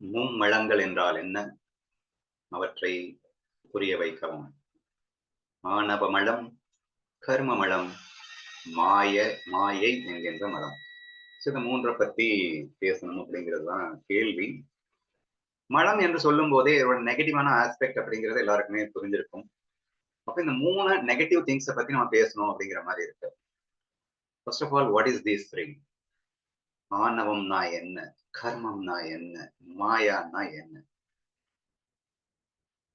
மும்மலங்கள் என்றால் என்ன? அவற்றை புரிய வைக்கவும். ஆணவ மலம் கர்ம மலம் மாய மாயை என்கின்ற மலம். இந்த மூன்றை பத்தி பேசணும் அப்படிங்கிறது தான் கேள்வி. மலம் என்று சொல்லும் போதே இதோட நெகட்டிவான ஆஸ்பெக்ட் அப்படிங்கிறது எல்லாருக்குமே புரிஞ்சிருக்கும். அப்ப இந்த மூணு நெகட்டிவ் திங்ஸை பத்தி நம்ம பேசணும் அப்படிங்கிற மாதிரி இருக்கு. First of all what is these three ஆணவம்னா என்ன? கர்மம்னா என்ன? மாயான்னா என்ன?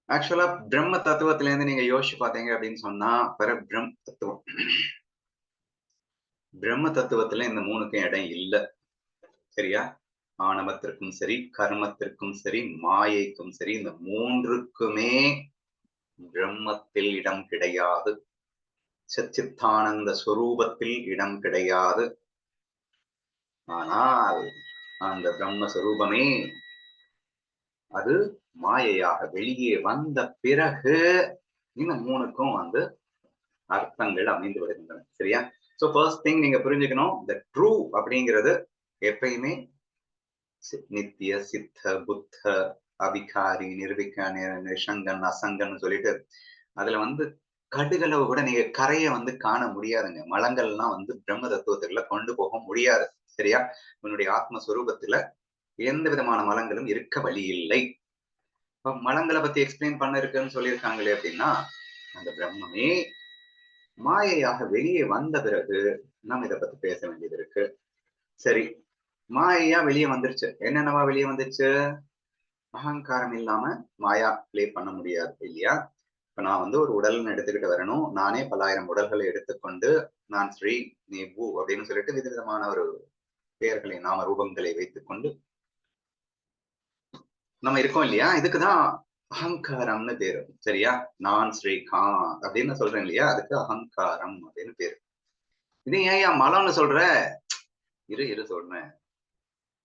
ஆக்சுவலா பிரம்ம தத்துவத்துல இருந்து நீங்க யோசிச்சு பாத்தீங்க அப்படின்னு சொன்னா பர பிரம் தத்துவம். பிரம்ம தத்துவத்துல இந்த மூணுக்கும் இடம் இல்லை. சரியா? ஆணவத்திற்கும் சரி கர்மத்திற்கும் சரி மாயைக்கும் சரி இந்த மூன்றுக்குமே பிரம்மத்தில் இடம் கிடையாது. சச்சித்தானந்த ஸ்வரூபத்தில் இடம் கிடையாது. ஆனால் அந்த பிரம்மஸ்வரூபமே அது மாயையாக வெளியே வந்த பிறகு இந்த மூணுக்கும் வந்து அர்த்தங்கள் அமைந்து வருகின்றன. சரியா? சோ ஃபர்ஸ்ட் திங் நீங்க புரிஞ்சுக்கணும் த ட்ரூ அப்படிங்கிறது எப்பயுமே நித்திய சித்த புத்த அபிகாரி நிர்விக நிஷங்கன் அசங்கன் சொல்லிட்டு அதுல வந்து கடுகளவு கூட நீங்க கரையை வந்து காண முடியாதுங்க. மலங்கள்லாம் வந்து பிரம்ம தத்துவத்துக்குள்ள கொண்டு போக முடியாது. சரியா? உன்னுடைய ஆத்மஸ்வரூபத்துல எந்த விதமான மலங்களும் இருக்க வழி இல்லை. இப்ப மலங்களை பத்தி எக்ஸ்பிளைன் பண்ண இருக்குன்னு சொல்லியிருக்காங்களே அப்படின்னா அந்த பிரம்மமே மாயையாக வெளியே வந்த பிறகு நம்ம இதை பத்தி பேச வேண்டியது இருக்கு. சரி. மாயையா வெளியே வந்துருச்சு. என்னென்னவா வெளியே வந்துருச்சு அகங்காரம் இல்லாம மாயா பிளே பண்ண முடியாது இல்லையா? இப்ப நான் வந்து ஒரு உடல்னு எடுத்துக்கிட்டு வரணும். நானே பல்லாயிரம் உடல்களை எடுத்துக்கொண்டு நான் ஸ்ரீ நீ பூ அப்படின்னு சொல்லிட்டு விதவிதமான ஒரு பெயர்களை நாம ரூபங்களை வைத்துக்கொண்டு நம்ம இருக்கோம் இல்லையா? இதுக்குதான் அகங்காரம்னு பேரு. சரியா? நான் ஸ்ரீகாந்த் அப்படின்னு சொல்றேன் இல்லையா? அதுக்கு அகங்காரம் அப்படின்னு பேரு. இது ஏன் மலம்னு சொல்ற? இரு இரு சொல்றேன்.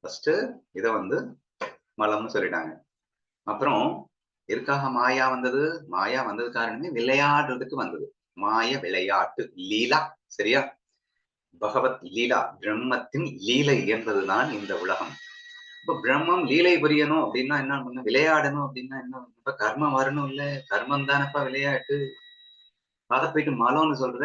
ஃபர்ஸ்ட் இத வந்து மலம்னு சொல்லிட்டாங்க. அப்புறம் எதுக்காக மாயா வந்தது? மாயா வந்தது காரணமே விளையாடுறதுக்கு வந்தது. மாய விளையாட்டு லீலா சரியா? பகவத் லீலா பிரம்மத்தின் லீலை என்பதுதான் இந்த உலகம். இப்ப பிரம்மம் லீலை புரியணும் அப்படின்னா என்ன பண்ணும் விளையாடணும் அப்படின்னா என்ன இப்ப கர்மம் வரணும் இல்ல? கர்மம் தானப்பா விளையாட்டு? அதை போயிட்டு மலம்னு சொல்ற.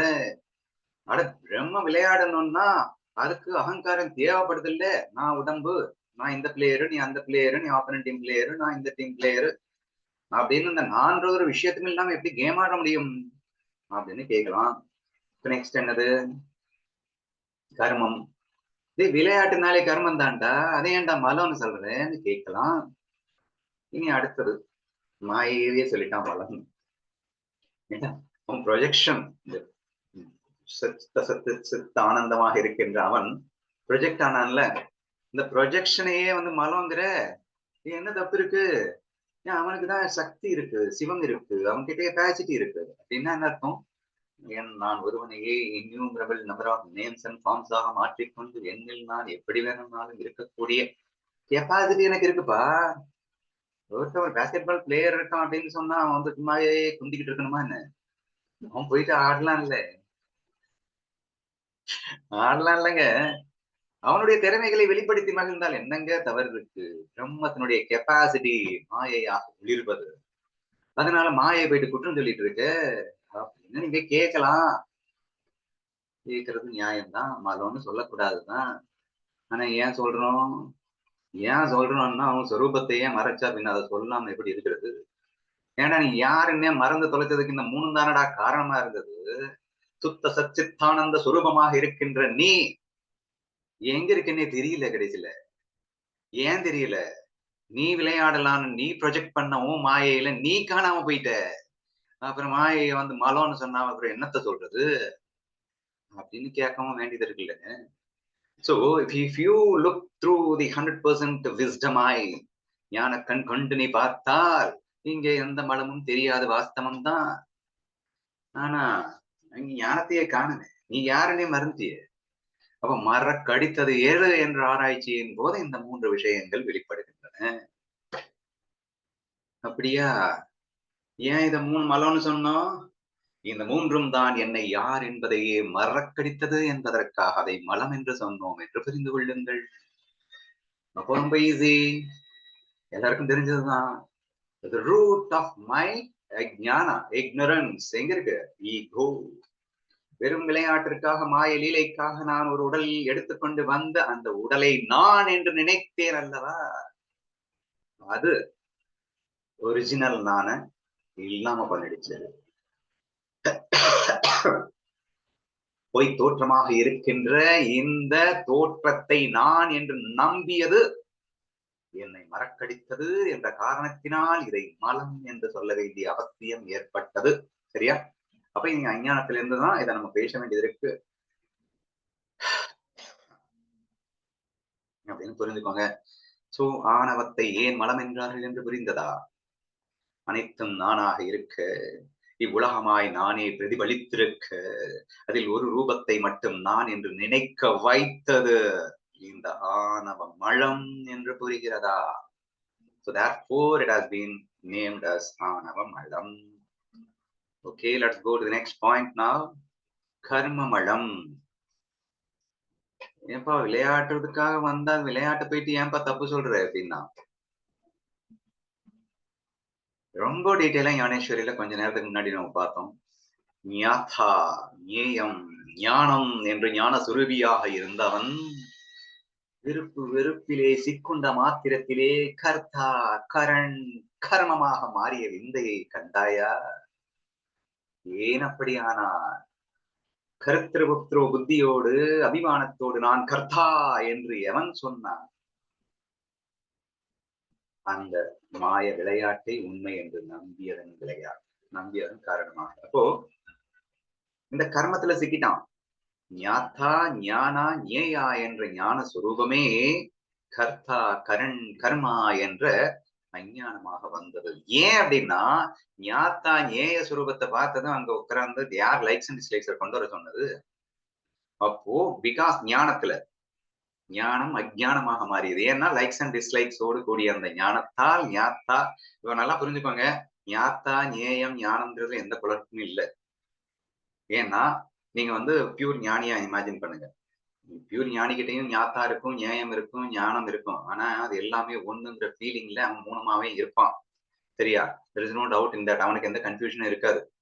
அட பிரம்ம விளையாடணும்னா அதுக்கு அகங்காரம் தேவைப்படுது இல்ல. நான் உடம்பு நான் இந்த பிளேயரு நீ அந்த பிளேயரு நீ ஆப்பரன் டீம் பிளேயரு நான் இந்த டீம் பிளேயரு அப்படின்னு இந்த நான்ற ஒரு விஷயத்துமே இல்லாம எப்படி கேம் ஆட முடியும் அப்படின்னு கேட்கலாம். நெக்ஸ்ட் என்னது? கர்மம். இது விளையாட்டுனாலே கர்மம் தான்டா. அதே ஏன்டா மலம்னு சொல்றேன்னு கேட்கலாம். இனி அடுத்தது. மாயவே சொல்லிட்டான் மலம் அவன் ப்ரொஜெக்ஷன் சத்த சத்து சித்த ஆனந்தமாக இருக்கின்ற அவன் ப்ரொஜெக்ட் ஆனான்ல. இந்த ப்ரொஜெக்ஷனையே வந்து மலங்கிற என்ன தப்பு இருக்கு? அவனுக்கு தான் சக்தி இருக்கு சிவம் இருக்கு அவன்கிட்ட கெப்பாசிட்டி இருக்கு. அப்படின்னா என்ன அர்த்தம்? என் நான் ஒருவனையே innumerable number of names and ஃபார்ம்ஸாக மாற்றிக்கொண்டு என்னில் நான் எப்படி வேணும்னாலும் இருக்கக்கூடிய கெப்பாசிட்டி எனக்கு இருக்குப்பா. ஒருத்தவன் பேஸ்கெட் பால் பிளேயர் இருக்கான் அப்படின்னு சொன்னா அவன் வந்து சும்மாவே குந்திக்கிட்டு இருக்கணுமா என்ன? அவன் போயிட்டு ஆடலாம் இல்ல ஆடலாம் இல்லைங்க. அவனுடைய திறமைகளை வெளிப்படுத்தி மகிழ்ந்தால் என்னங்க தவறு இருக்கு? பிரம்மத்தினுடைய கெப்பாசிட்டி மாயையாக ஒளிர்வது. அதனால மாயை போயிட்டு குற்றம் சொல்லிட்டு இருக்கு. அப்படின்னு நீங்க கேட்கலாம். கேட்கறது நியாயம்தான். மதம்னு சொல்லக்கூடாதுதான். ஆனா ஏன் சொல்றோம்? ஏன் சொல்றோம்னா அவன் சொரூபத்தையே மறைச்சா பின்ன அதை சொல்லாம எப்படி இருக்கிறது? ஏன்னா நீ யாருன்னே மறந்து தொலைச்சதுக்கு இந்த மூணு தானடா காரணமா இருந்தது. சுத்த சச்சித்தானந்த சுரூபமாக இருக்கின்ற நீ எங்க இருக்குன்னே தெரியல கடைசியில. ஏன் தெரியல? நீ விளையாடலான்னு நீ ப்ரொஜெக்ட் பண்ணவும் மாயையில நீ காணாம போயிட்ட. அப்புறம் மாயை வந்து மலோன்னு சொன்னா அப்புறம் என்னத்த சொல்றது? அப்படின்னு கேட்கவும் வேண்டியது இருக்குல்ல so if you look through the hundred percent wisdom ஆய் ஞான கண் கொண்டு நீ பார்த்தால் இங்க எந்த மலமும் தெரியாது வாஸ்தவம் தான். ஆனா அங்க ஞானத்தையே காணுங்க. நீ யாருன்னே மறந்திய அப்ப மர கடித்தது ஏழு என்ற ஆராய்ச்சியின் போது இந்த மூன்று விஷயங்கள் வெளிப்படுகின்றன. அப்படியா? ஏன் இத மூணு மலம்னு சொன்னோம்? இந்த மூன்றும் தான் என்னை யார் என்பதையே மறக்கடித்தது என்பதற்காக அதை மலம் என்று சொன்னோம் என்று புரிந்து கொள்ளுங்கள். அப்போ ரொம்ப ஈஸி எல்லாருக்கும் தெரிஞ்சதுதான். Root of my my ignorance எங்க இருக்கு? ஈகோ வெறும் விளையாட்டிற்காக மாய லீலைக்காக நான் ஒரு உடல் எடுத்துக்கொண்டு வந்த அந்த உடலை நான் என்று நினைத்தேன் அல்லவா? அது ஒரிஜினல் நான இல்லாம பண்ணிடுச்சது பொய் தோற்றமாக இருக்கின்ற இந்த தோற்றத்தை நான் என்று நம்பியது என்னை மறக்கடித்தது என்ற காரணத்தினால் இதை மலம் என்று சொல்ல வேண்டிய அவசியம் ஏற்பட்டது. சரியா? அப்ப இங்க அஞ்ஞானத்திலிருந்து தான் இதை நம்ம பேச வேண்டியது இருக்கு. அப்படின்னு புரிஞ்சுக்கோங்க. சோ ஆணவத்தை ஏன் மலம் என்றார்கள் என்று புரிந்ததா? அனைத்தும் நானாக இருக்க இவ்வுலகமாய் நானே பிரதிபலித்திருக்க அதில் ஒரு ரூபத்தை மட்டும் நான் என்று நினைக்க வைத்தது. இந்த ஆணவ மழம் என்று புரிகிறதா? So therefore it has been named as ஆணவ மலம். Okay, let's go to the next point now. கர்மமழம் ஏன்பா விளையாடுறதுக்காக வந்தா விளையாட்டு போயிட்டு ஏன்பா தப்பு சொல்ற அப்படின்னா? ரொம்ப டீட்டெயிலா ஞானேஸ்வரியில கொஞ்ச நேரத்துக்கு முன்னாடி நம்ம பார்த்தோம். ஞாதா ஞேயம் ஞானம் என்று ஞான சுரூபியாக இருந்தவன் விருப்பு வெறுப்பிலே சிக்குண்ட மாத்திரத்திலே கர்த்தா கரண் கர்மமாக மாறிய விந்தையை கண்டாயா? ஏன் அப்படியானார் கருத்திருபுத்திரோ புத்தியோடு அபிமானத்தோடு நான் கர்த்தா என்று எவன் சொன்னான்? அந்த மாய விளையாட்டை உண்மை என்று நம்பியதன் விளையாட்டு நம்பியதன் காரணமாக. அப்போ இந்த கர்மத்துல சிக்கிட்டான். ஞாத்தா ஞானா ஞேயா என்ற ஞான சுரூபமே கர்த்தா கரண் கர்மா என்ற அஞ்ஞானமாக வந்தது. ஏன் அப்படின்னா ஞாத்தா ஞேய சுரூபத்தை பார்த்ததும் அங்க உட்கார்ந்து யார் லைக்ஸ் அண்ட் டிஸ்லைக்ஸை கொண்டு வர சொன்னது? அப்போ பிகாஸ் ஞானத்துல ஞானம் அஜ்ஞானமாக மாறியது. ஏன்னா லைக்ஸ் அண்ட் டிஸ்லைக்ஸோடு கூடிய அந்த ஞானத்தால் ஞாத்தா இவன் நல்லா புரிஞ்சுக்கோங்க. ஞாத்தா ஞேயம் ஞானம்ன்றது எந்த குழப்பமும் இல்லை. ஏன்னா நீங்க வந்து பியூர் ஞானியா இமேஜின் பண்ணுங்க. பியூர் ஞானிகிட்டையும் ஞாத்தா இருக்கும் நியாயம் இருக்கும் ஞானம் இருக்கும். ஆனா அது எல்லாமே ஒண்ணுங்கிற ஃபீலிங்ல அவன் மூலமாவே இருப்பான். சரியா? தெர் இஸ் நோ டவுட் இந்த அவனுக்கு எந்த கன்ஃபியூஷனும் இருக்காது.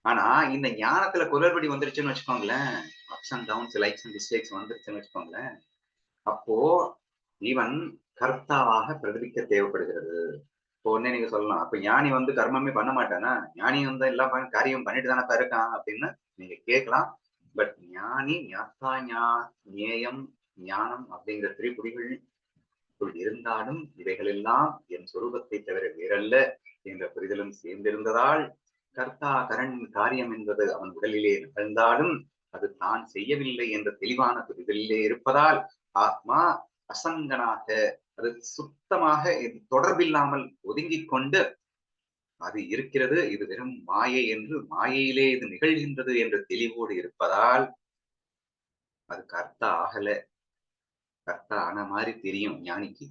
ஆனா இந்த ஞானத்துல குரல்படி வந்துருச்சுன்னு வச்சுக்கோங்களேன். Ups and downs likes and mistakes வந்துருச்சுன்னு வச்சுக்கோங்களேன். அப்போ இவன் கர்த்தாவாக பிரதிபிக்க தேவைப்படுகிறது. இப்போ உடனே நீங்க சொல்லலாம். அப்ப ஞானி வந்து கர்மமே பண்ண மாட்டானா? ஞானி வந்து எல்லா காரியம் பண்ணிட்டு தானே இருக்கான் அப்படின்னு நீங்க கேட்கலாம். பட் ஞானி ஞாத்தா ஞா ஞேயம் ஞானம் அப்படிங்கிற திரிபுடிகள் இருந்தாலும் இவைகளெல்லாம் என் சொரூபத்தை தவிர வேறல்ல என்ற புரிதலும் சேர்ந்திருந்ததால் கர்த்தா கரண் காரியம் என்பது அவன் உடலிலே நிகழ்ந்தாலும் அது தான் செய்யவில்லை என்ற தெளிவான புரிதலிலே இருப்பதால் ஆத்மா அசங்கனாக அது சுத்தமாக தொடர்பில்லாமல் ஒதுங்கிக் கொண்டு அது இருக்கிறது இது வெறும் மாயை என்று மாயையிலே இது நிகழ்கின்றது என்ற தெளிவோடு இருப்பதால் அது கர்த்தா ஆகல. கர்த்தா ஆன மாதிரி தெரியும் ஞானிக்கு.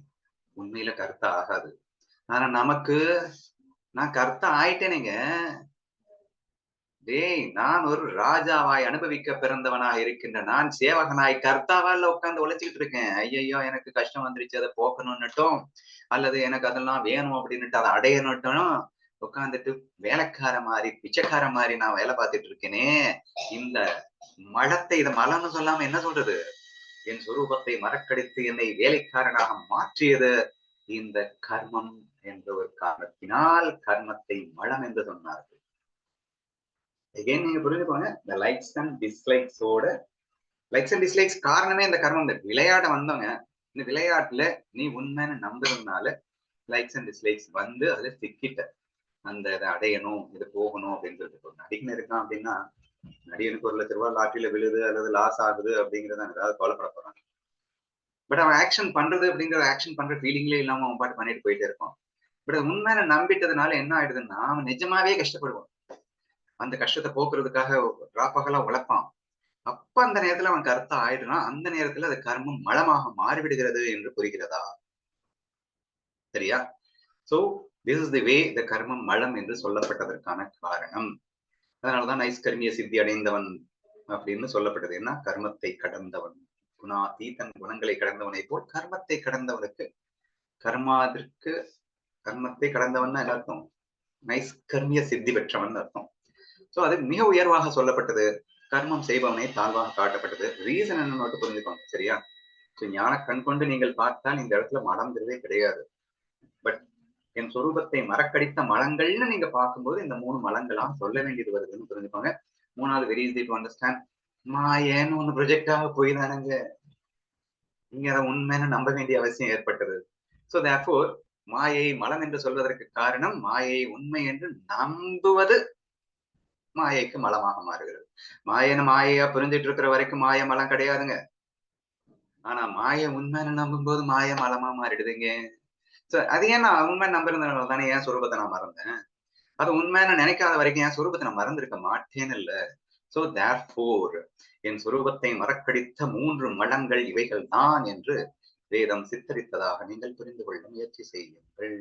உண்மையில கர்த்தா ஆகாது. ஆனா நமக்கு நான் கர்த்தா ஆயிட்டேனேங்க. டேய் நான் ஒரு ராஜாவாய் அனுபவிக்க பிறந்தவனாக இருக்கின்ற நான் சேவகனாய் கர்த்தாவால உட்கார்ந்து உழைச்சிக்கிட்டு இருக்கேன். ஐயையோ எனக்கு கஷ்டம் வந்துருச்சு அதை போக்கணும்னுட்டும். அல்லது எனக்கு அதெல்லாம் வேணும் அப்படின்னுட்டு அதை அடையணுட்டும் உட்காந்துட்டு வேலைக்கார மாதிரி பிச்சைக்கார மாதிரி நான் வேலை பார்த்துட்டு இருக்கேனே இந்த மழத்தை இதை மலன்னு சொல்லாம என்ன சொல்றது? என் சுரூபத்தை மறக்கடித்து என்னை வேலைக்காரனாக மாற்றியது இந்த கர்மம் என்ற ஒரு காரணத்தினால் கர்மத்தை மலம் என்று சொன்னார்கள். எகைன் நீங்க புரிஞ்சுக்கோங்க இந்த லைக்ஸ் அண்ட் டிஸ்லைக்ஸோட லைக்ஸ் அண்ட் டிஸ்லைக்ஸ் காரணமே இந்த கர்மம் இந்த விளையாட வந்தவங்க இந்த விளையாட்டுல நீ உண்மைன்னு நம்புறதுனால லைக்ஸ் அண்ட் டிஸ்லைக்ஸ் வந்து அதுல சிக்கிட்ட. அந்த இதை அடையணும் இது போகணும் அப்படின்னு சொல்லிட்டு ஒரு நடிகன் இருக்கான் அப்படின்னா நடிகனுக்கு ஒரு லட்ச ரூபாய் லாட்டரியில விழுது அல்லது லாஸ் ஆகுது அப்படிங்கறத ஏதாவது கவலைப்பட போறான். பட் அவன் ஆக்ஷன் பண்றது அப்படிங்கிற ஆக்ஷன் பண்ற ஃபீலிங்லேயே இல்லாம அவன் பாட்டு பண்ணிட்டு போயிட்டே இருப்பான். பட் உண்மையில நம்பிட்டதுனால என்ன ஆயிடுதுன்னா அவன் நிஜமாவே கஷ்டப்படுவான். அந்த கஷ்டத்தை போக்குறதுக்காக ராப்பகலா உழைப்பான். அப்ப அந்த நேரத்துல அவன் கருத்தா ஆயிடுறான். அந்த நேரத்துல அது கர்மம் மலமாக மாறிவிடுகிறது என்று புரிகிறதா? சரியா? So this is the way the கர்மம் மலம் என்று சொல்லப்பட்டதற்கான காரணம். அதனாலதான் நைஸ்கர்மிய சித்தி அடைந்தவன் அப்படின்னு சொல்லப்பட்டது. என்ன கர்மத்தை கடந்தவன். குணாதி தன் குணங்களை கடந்தவனை போல் கர்மத்தை கடந்தவனுக்கு கர்மாதிற்கு கர்மத்தை கடந்தவன் என்ன அர்த்தம்? நைஸ்கர்மிய சித்தி பெற்றவன் அர்த்தம். சோ அது மிக உயர்வாக சொல்லப்பட்டது. கர்மம் செய்பவனை தாழ்வாக காட்டப்பட்டது. ரீசன் என்ன மட்டும் புரிஞ்சுக்கோங்க சரியா? சோ ஞான கண் கொண்டு நீங்கள் பார்த்தால் இந்த இடத்துல மடம்ங்கிறதே கிடையாது. என் சொரூபத்தை மறக்கடித்த மலங்கள்னு நீங்க பார்க்கும்போது இந்த மூணு மலங்களாம் சொல்ல வேண்டியது வருதுன்னு புரிஞ்சுக்கோங்க. மூணாவது வெரி ஈஸி டு அண்டர்ஸ்டாண்ட் மாயன்னு ஒண்ணு ப்ரொஜெக்டாக போய் தானுங்க நீங்க அதை உண்மைன்னு நம்ப வேண்டிய அவசியம் ஏற்பட்டது. சோ தேர்ஃபோர் மாயை மலம் என்று சொல்வதற்கு காரணம் மாயை உண்மை என்று நம்புவது மாயைக்கு மலமாக மாறுகிறது. மாயன மாயையா புரிஞ்சிட்டு இருக்கிற வரைக்கும் மாய மலம் கிடையாதுங்க. ஆனா மாய உண்மைன்னு நம்பும்போது மாய மலமா மாறிடுதுங்க. அது ஏன் நான் உண்மை நம்புறதுனால தானே ஏன் சுரூபத்தை நான் மறந்தேன்? அது உண்மைன்னு நினைக்காத வரைக்கும் என் சுரூபத்தை நான் மறந்திருக்க மாட்டேன்னு இல்ல? சோ தேர் ஃபோர் என் சுரூபத்தை மறக்கடித்த மூன்று மலங்கள் இவைகள் தான் என்று வேதம் சித்தரித்ததாக நீங்கள் புரிந்து கொள்ள முயற்சி செய்யுங்கள்.